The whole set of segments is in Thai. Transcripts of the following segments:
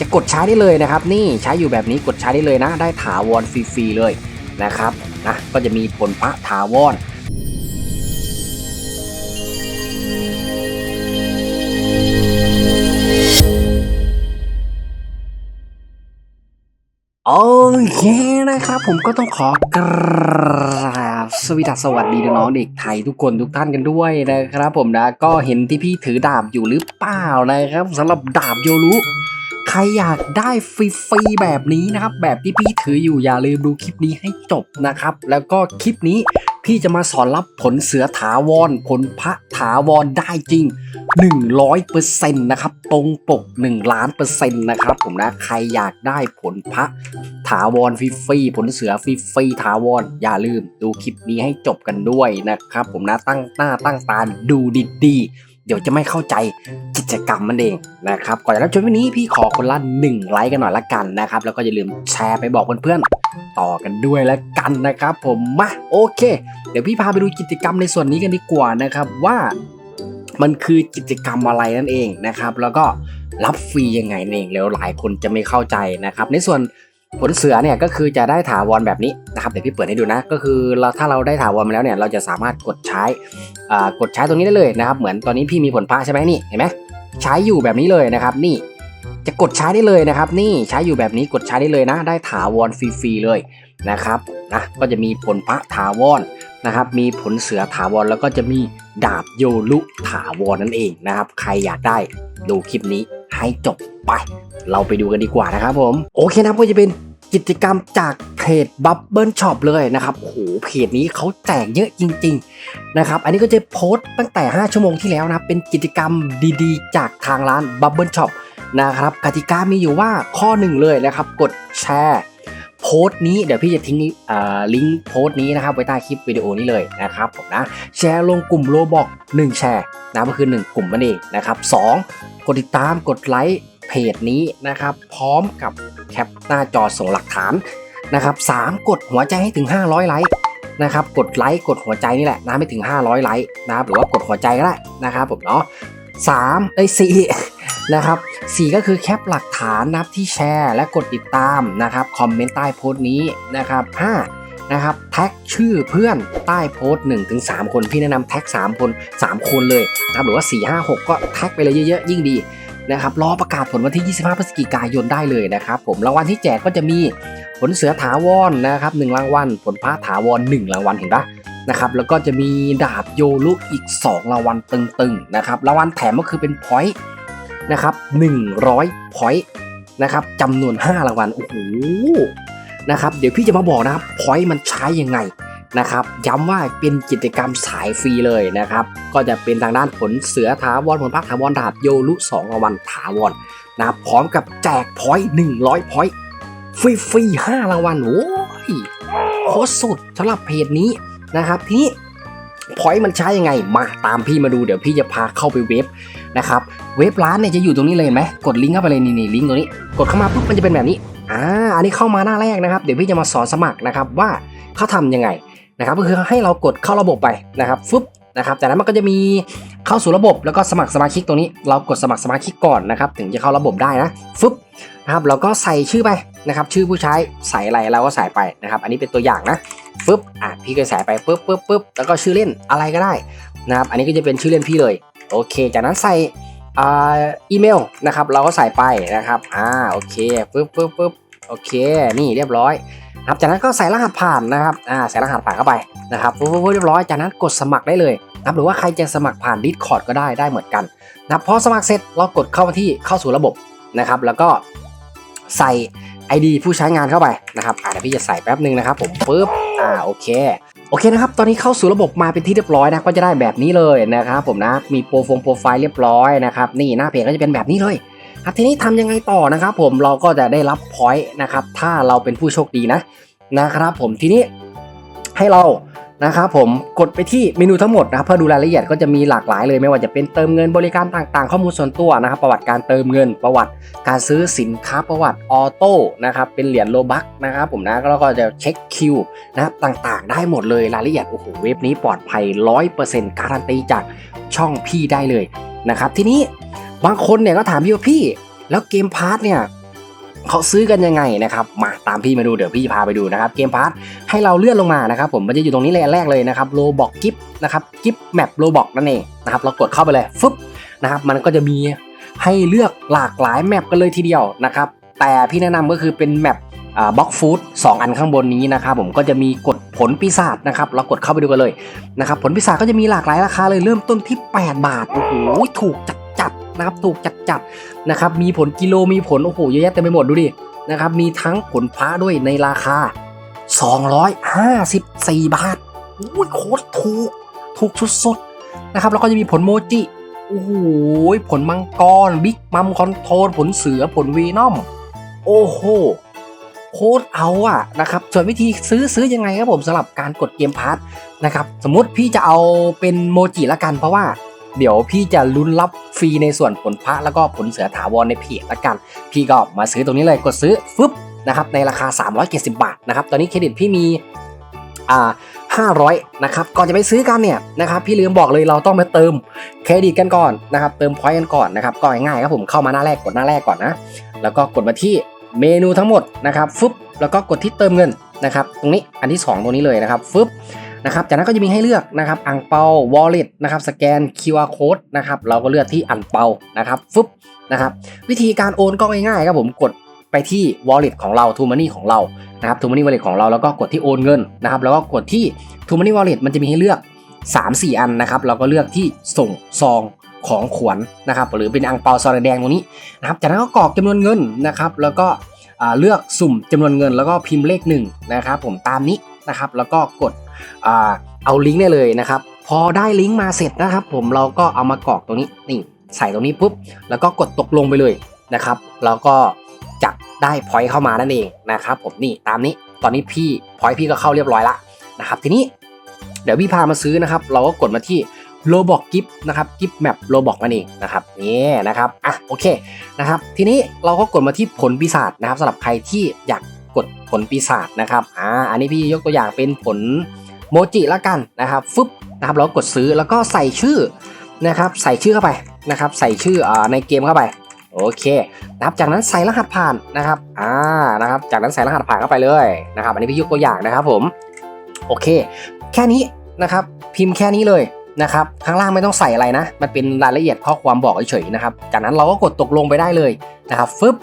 จะกดใช้ได้เลยนะครับ นี่ใช้อยู่แบบนี้กดใช้ได้เลยนะ ได้ถาวรฟรีๆเลยนะครับนะก็จะมีผลพระถาวรโอเคนะครับ ผมก็ต้องขอกราบสวสดีสวัสดีน้องเด็กไทยทุกคนทุกท่านกันด้วยนะครับ ผมนะก็เห็นที่พี่ถือดาบอยู่หรือเปล่านะครับสำหรับดาบโยรุ ใครอยากได้ฟรีๆแบบนี้นะครับ แบบที่พี่ถืออยู่อย่าลืมดูคลิปนี้ให้จบนะครับ แล้วก็คลิปนี้พี่จะมาสอนรับผลเสือถาวร ผลพระถาวรได้จริง 100%นะครับ ตรงปก 1 ล้านเปอร์เซ็นต์นะครับผมนะ ใครอยากได้ผลพระถาวรฟรีๆผลเสือฟรีๆถาวร อย่าลืมดูคลิปนี้ให้จบกันด้วยนะครับ ผมนะตั้งหน้าตั้งตาดูดีๆ เดี๋ยวจะไม่เข้าใจกิจกรรมมันเองนะครับก่อนจะรับชมวันนี้พี่ขอคนละ1ไลค์กันหน่อยละกันนะครับ แล้วก็อย่าลืมแชร์ไปบอกเพื่อนๆต่อกันด้วยละกันนะครับ ผมมาโอเค เดี๋ยวพี่พาไปดูกิจกรรมในส่วนนี้กันดีกว่านะครับว่ามันคือกิจกรรมอะไรนั่นเองนะครับ แล้วก็รับฟรียังไงนั่นเองแล้วหลายคนจะไม่เข้าใจนะครับ ในส่วน ผลเสือเนี่ยก็คือจะได้ถาวรแบบนี้นะครับเดี๋ยวพี่เปิดให้ดูนะ ก็คือเราถ้าเราได้ถาวรมาแล้วเนี่ยเราจะสามารถกดใช้กดใช้ตรงนี้ได้เลยนะครับ เหมือนตอนนี้พี่มีผลพระใช่ไหมนี่เห็นไหมใช้อยู่แบบนี้เลยนะครับ นี่จะกดใช้ได้เลยนะครับ นี่ใช้อยู่แบบนี้กดใช้ได้เลยนะ ได้ถาวรฟรีๆเลยนะครับนะก็จะมีผลพระถาวรนะครับ มีผลเสือถาวรแล้วก็จะมีดาบโยรุถาวรนั่นเองนะครับ ใครอยากได้ดูคลิปนี้ ให้จบไป เราไปดูกันดีกว่านะครับผม โอเคนะครับก็จะเป็นกิจกรรมจากเพจ Bubble Shop เลยนะครับโอ้โหเพจนี้เขาแจกเยอะจริง ๆนะครับ อันนี้ก็จะโพสต์ตั้งแต่ 5 ชั่วโมงที่แล้วนะครับเป็นกิจกรรมดีๆ จากทางร้าน Bubble Shop นะครับกติกามีอยู่ว่าข้อหนึ่งเลยนะครับ กดแชร์ โพสต์นี้เดี๋ยวพี่จะทิ้งลิงก์โพสต์นี้นะครับไว้ใต้คลิปวิดีโอนี้เลยนะครับผมนะแชร์ลงกลุ่มโลบอก1แชร์นะก็คือ 1 กลุ่มนั่นเองนะครับ2กดติดตามกดไลค์เพจนี้นะครับ พร้อมกับแคปหน้าจอส่งหลักฐานนะครับ3กดหัวใจให้ถึง 500 ไลค์นะครับกดไลค์กดหัวใจนี่แหละนะไม่ถึง 500 ไลค์นะครับหรือว่ากดหัวใจก็ได้นะครับผมเนาะ3เอ้ย4 นะครับ4ก็คือแคปหลักฐานนะครับที่แชร์และกดติดตามนะครับคอมเมนต์ใต้โพสต์นี้นะครับ5นะครับแท็กชื่อเพื่อนใต้โพสต์1ถึง3คนพี่แนะนำแท็ก3คน3 คนเลยนะครับหรือว่า 4 5 6 ก็แท็กไปเลยเยอะๆ ยิ่งดีนะครับรอประกาศผลวันที่ 25 พฤศจิกายนได้เลยนะครับผมรางวัลที่แจกก็จะมีผลเสือถาวรนะครับ1รางวัลผลพระถาวร1รางวัลเห็นปะนะครับแล้วก็จะมีดาบโยลุอีก 2 รางวัลตึงๆนะครับรางวัลแถมก็คือเป็นพอยต์ นะครับ100 point นะครับจำนวน 5 รางวัลโอ้โหนะครับเดี๋ยวพี่จะมาบอกนะครับ point มันใช้ยังไงนะครับย้ำว่าเป็นกิจกรรมสายฟรีเลยนะครับ ก็จะเป็นทางด้านผลเสือถาวรผลพักถาวรดาบโยรุ2รางวัลถาวรนะครับพร้อมกับแจก point 100 point ฟรีฟรีๆ5รางวัลโอ้ยโคตรสุดสำหรับเพจนี้นะครับทีนี้พอยต์มันใช้ยังไงมาตามพี่มาดูเดี๋ยวพี่จะพาเข้าไปเว็บ นะครับเว็บร้านเนี่ยจะอยู่ตรงนี้เลยเห็นไหมกดลิงก์เข้าไปเลยนี่นี่ลิงก์ตรงนี้ กดเข้ามาปุ๊บมันจะเป็นแบบนี้อ่าอันนี้เข้ามาหน้าแรกนะครับ เดี๋ยวพี่จะมาสอนสมัครนะครับว่าเขาทำยังไงนะครับก็คือให้เรากดเข้าระบบไปนะครับฟึบนะครับจากนั้นมันก็จะมีเข้าสู่ระบบแล้วก็สมัครสมาชิกตรงนี้ เรากดสมัครสมาชิกก่อนนะครับถึงจะเข้าระบบได้นะฟึบนะครับเราก็ใส่ชื่อไปนะครับชื่อผู้ใช้ใส่อะไรเราก็ใส่ไปนะครับอันนี้เป็นตัวอย่างนะฟึบอะพี่ก็ใส่ไปปึ๊บปึ๊บปึ๊บแล้วก็ชื่อเล่นอะไรก็ได้นะครับอันนี้ก็จะเป็นชื่อเล่นพี่เลย โอเค จากนั้นใส่อีเมลนะครับเราก็ใส่ไปนะครับอ่าโอเคปึ๊บปึ๊บปึ๊บโอเคนี่เรียบร้อยครับจากนั้นก็ใส่รหัสผ่านนะครับอ่าใส่รหัสผ่านเข้าไปนะครับปึ๊บปึ๊บเรียบร้อยจากนั้นกดสมัครได้เลยนะครับหรือว่าใครจะสมัครผ่าน Discord ก็ได้ได้เหมือนกันนะครับพอสมัครเสร็จเรากดเข้ามาที่เข้าสู่ระบบนะครับ แล้วก็ใส่ ID ผู้ใช้งานเข้าไปนะครับอ่าเดี๋ยวพี่จะใส่แป๊บหนึ่งนะครับผมปึ๊บอ่าโอเค โอเคนะครับ ตอนนี้เข้าสู่ระบบมาเป็นที่เรียบร้อยนะ ก็จะได้แบบนี้เลยนะครับผมนะ มีโปรฟงโปรไฟล์เรียบร้อยนะครับ นี่หน้าเพจก็จะเป็นแบบนี้เลยครับทีนี้ทำยังไงต่อนะครับ ผม เราก็จะได้รับพอยต์นะครับ ถ้าเราเป็นผู้โชคดีนะนะครับผม ทีนี้ให้เรา นะครับผมกดไปที่เมนูทั้งหมดนะครับเพื่อดูรายละเอียดก็จะมีหลากหลายเลยไม่ว่าจะเป็นเติมเงินบริการต่างๆ ข้อมูลส่วนตัวนะครับประวัติการเติมเงินประวัติการซื้อสินค้าประวัติออโต้นะครับเป็นเหรียญโลบักนะครับผมนะแล้วก็จะเช็คคิวนะครับต่างๆ ได้หมดเลยรายละเอียดโอ้โหเว็บนี้ปลอดภัย 100%การันตีจากช่องพี่ได้เลยนะครับทีนี้บางคนเนี่ยก็ถามพี่ว่าพี่ แล้วเกมพาร์ทเนี่ย เขาซื้อกันยังไงนะครับมาตามพี่มาดูเดี๋ยวพี่จะพาไปดูนะครับเกมพาร์ทให้เราเลื่อนลงมานะครับผมมันจะอยู่ตรงนี้เลยแรกเลยนะครับโลบอกกิฟนะครับกิฟแมปโลบอกนั่นเองนะครับเรากดเข้าไปเลยฟึบนะครับมันก็จะมีให้เลือกหลากหลายแมปกันเลยทีเดียวนะครับแต่พี่แนะนำก็คือเป็นแมปบล็อกฟู้ดสองอันข้างบนนี้นะครับผมก็จะมีกดผลปีศาจนะครับเรากดเข้าไปดูกันเลยนะครับผลปีศาจก็จะมีหลากหลายราคาเลยเริ่มต้นที่ 8 บาทโอ้โหถูกจัด นะครับถูกจัดจัดนะครับมีผลกิโลมีผลโอ้โหเยอะแยะเต็มไปหมดดูดินะครับมีทั้งผลพระด้วยในราคา 254 บาทอุ้ยโคตรถูกถูกสุดๆนะครับแล้วก็จะมีผลโมจิโอ้โหผลมังกรบิ๊กมัมคอนโทรลผลเสือผลวีนอมโอ้โหโคตรเอาอะนะครับส่วนวิธีซื้อซื้อยังไงครับผมสำหรับการกดเกมพาร์ทนะครับสมมติพี่จะเอาเป็นโมจิละกันเพราะว่า เดี๋ยวพี่จะลุ้นรับฟรีในส่วนผลพระแล้วก็ผลเสือถาวรในเพจละกัน พี่ก็มาซื้อตรงนี้เลยกดซื้อฟึบนะครับในราคา 370 บาทนะครับตอนนี้เครดิตพี่มีอ่า500นะครับก่อนจะไปซื้อกันเนี่ยนะครับพี่ลืมบอกเลยเราต้องมาเติมเครดิตกันก่อนนะครับเติมพอยต์กันก่อนนะครับก็ง่ายๆครับผมเข้ามาหน้าแรกกดหน้าแรกก่อนนะแล้วก็กดมาที่เมนูทั้งหมดนะครับฟึบแล้วก็กดที่เติมเงิน นะครับ ตรงนี้อันที่ 2 ตรงนี้เลยนะครับฟึบนะครับ จากนั้นก็จะมีให้เลือกนะครับอังเปาวอลเล็ตนะครับ สแกน QR code นะครับ เราก็เลือกที่อังเปานะครับฟึบนะครับ วิธีการโอนก็ง่ายๆครับผม กดไปที่ wallet ของเรา t ูมันนี่ของเรานะครับ t ูมันนี่ wallet ของเรา แล้วก็กดที่โอนเงินนะครับ แล้วก็กดที่ t ูมันนี่ wallet มันจะมีให้เลือก 3-4 อันนะครับ เราก็เลือกที่ส่งซองของขวัญนะครับ หรือเป็นอังเปาซองแดงตรงนี้นะครับ จากนั้นก็กรอกจำนวนเงินนะครับ แล้วก็ เลือกสุ่มจำนวนเงินแล้วก็พิมพ์เลขหนึ่งนะครับผมตามนี้นะครับ แล้วก็กดอเอาลิงก์ได้เลยนะครับ พอได้ลิงก์มาเสร็จนะครับ ผมเราก็เอามากรอกตรงนี้นี่ใส่ตรงนี้ปุ๊บแล้วก็กดตกลงไปเลยนะครับแล้วก็จะได้พอยต์เข้ามานั่นเองนะครับผมนี่ตามนี้ตอนนี้พี่พอยต์พี่ก็เข้าเรียบร้อยละนะครับ ทีนี้เดี๋ยวพี่พามาซื้อนะครับ เราก็กดมาที่ โลบอกกิฟนะครับกิฟแมปโลบอกนั่นเองนะครับนี่นะครับอะโอเคนะครับทีนี้เราก็กดมาที่ผลปีศาจนะครับสำหรับใครที่อยากกดผลปีศาจนะครับอ่าอันนี้พี่ยกตัวอย่างเป็นผลโมจิละกันนะครับฟึบนะครับเรากดซื้อแล้วก็ใส่ชื่อนะครับใส่ชื่อเข้าไปนะครับใส่ชื่ออ่าในเกมเข้าไปโอเคนะครับจากนั้นใส่รหัสผ่านนะครับอ่านะครับจากนั้นใส่รหัสผ่านเข้าไปเลยนะครับอันนี้พี่ยกตัวอย่างนะครับผมโอเค แค่นี้นะครับพิมพ์แค่นี้เลย นะครับ ข้างล่างไม่ต้องใส่อะไรนะ มันเป็นรายละเอียดข้อความบอกเฉยๆนะครับ จากนั้นเราก็กดตกลงไปได้เลยนะครับฟึบ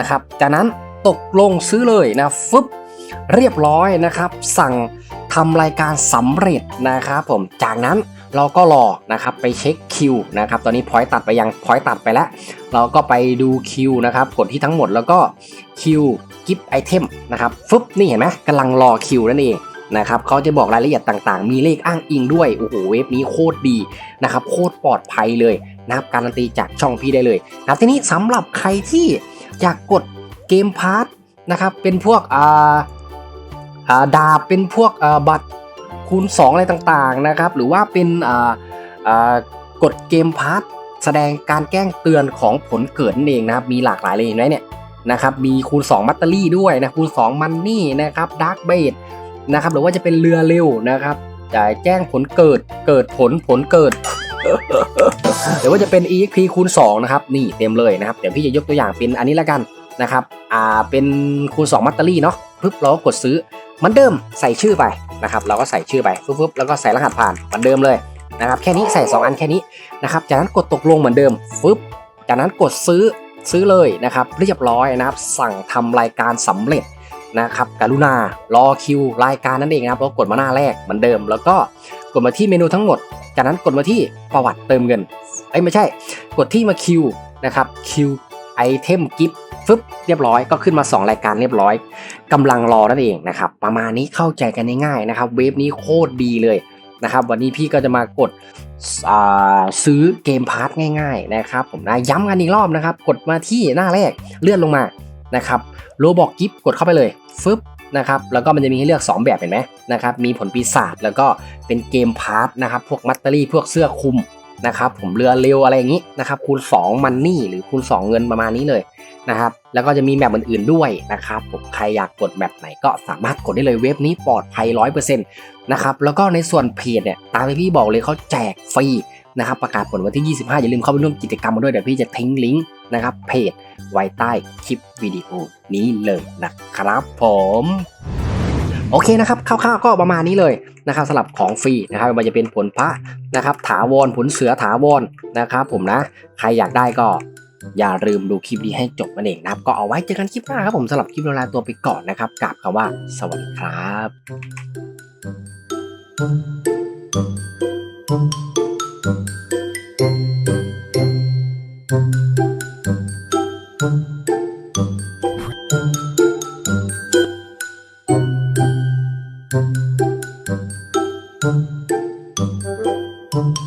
นะครับ จากนั้นตกลงซื้อเลยนะฟึบเรียบร้อยนะครับ สั่งทำรายการสำเร็จนะครับผม จากนั้นเราก็รอนะครับไปเช็คคิวนะครับ ตอนนี้พอยตัดไปยังพอยตัดไปแล้ว เราก็ไปดูคิวนะครับ กดที่ทั้งหมดแล้วก็คิวกิฟไอเทมนะครับฟึบนี่เห็นไหมกำลังรอคิวนั่นเอง นะครับเขาจะบอกรายละเอียดต่างๆ มีเลขอ้างอิงด้วย โอ้โห เว็บนี้โคตรดีนะครับ โคตรปลอดภัยเลยนะครับการันตีจากช่องพี่ได้เลยนะทีนี้สำหรับใครที่อยากกดเกมพาร์ทนะครับ เป็นพวกอ่าอ่าดาบ เป็นพวกอ่าบัตรคูณ 2 อะไรต่างๆนะครับ หรือว่าเป็นอ่าอ่ากดเกมพาร์ทแสดงการแกล้งเตือนของผลเกิดนั่นเองนะครับ มีหลากหลายเลยเห็นไหมเนี่ยนะครับ มีคูณ2มัตเตอรี่ด้วยนะ คูณ2มันนี่นะครับดาร์กเบด นะครับหรือว่าจะเป็นเรือเร็วนะครับจะแจ้งผลเกิดเกิดผลผลเกิดหรือว่าจะเป็น EXP คูณ2นะครับนี่เต็มเลยนะครับเดี๋ยวพี่จะยกตัวอย่างเป็นอันนี้ละกันนะครับอ่าเป็นคูณ2มัตเตอรี่เนาะปึ๊บเราก็กดซื้อมือนเดิมใส่ชื่อไปนะครับเราก็ใส่ชื่อไปปึ๊บแล้วก็ใส่รหัสผ่านเหมือนเดิมเลยนะครับแค่นี้ใส่ 2 อันแค่นี้นะครับจากนั้นกดตกลงเหมือนเดิมปึ๊บจากนั้นกดซื้อซื้อเลยนะครับเรียบร้อยนะครับสั่งทำรายการสำเร็จ นะครับกรุณารอคิวรายการนั่นเองนะครับแล้วกดมาหน้าแรกเหมือนเดิม แล้วก็กดมาที่เมนูทั้งหมด จากนั้นกดมาที่ประวัติเติมเงินเอ้ไม่ใช่ กดที่มาคิวนะครับคิวไอเทมกิฟต์ฟึบเรียบร้อยก็ขึ้นมา 2 รายการเรียบร้อยกำลังรอนั่นเองนะครับประมาณนี้เข้าใจกันง่ายๆนะครับ เว็บนี้โคตรดีเลยนะครับวันนี้พี่ก็จะมากดาซื้อเกมพาร์ทง่าย ๆ นะครับ ผมนะย้ำกันอีกรอบนะครับ กดมาที่หน้าแรกเลื่อนลงมานะครับ โลบอกกิฟกดเข้าไปเลยฟึบนะครับแล้วก็มันจะมีให้เลือก 2 แบบเห็นไหมนะครับมีผลปีศาจแล้วก็เป็นเกมพาร์ทนะครับพวกมัตเตอรี่พวกเสื้อคลุมนะครับผมเรือเร็วอะไรอย่างนี้นะครับคูณ2มันนี่หรือคูณ 2 เงินประมาณนี้เลยนะครับแล้วก็จะมีแบบอื่นๆด้วยนะครับผมใครอยากกดแบบไหนก็สามารถกดได้เลยเว็บนี้ปลอดภัย 100%นะครับแล้วก็ในส่วนเพจเนี่ยตามที่พี่บอกเลยเขาแจกฟรี นะครับประกาศผลวันที่ 25 อย่าลืมเข้าไปร่วมกิจกรรมมาด้วยเดี๋ยวพี่จะทิ้งลิงก์นะครับเพจไว้ใต้คลิปวิดีโอนี้เลยนะครับผมโอเคนะครับคร่าวๆก็ประมาณนี้เลยนะครับสำหรับของฟรีนะครับม่ว่าจะเป็นผลพระนะครับ ถาวรผลเสือถาวรนะครับ ผมนะ ใครอยากได้ก็ อย่าลืมดูคลิปนี้ให้จบนั่นเองนะครับ ก็เอาไว้เจอกันคลิปหน้าครับผมสำหรับคลิปเวลาตัวไปก่อนนะครับกราบคำว่าสวัสดีครับ thank you.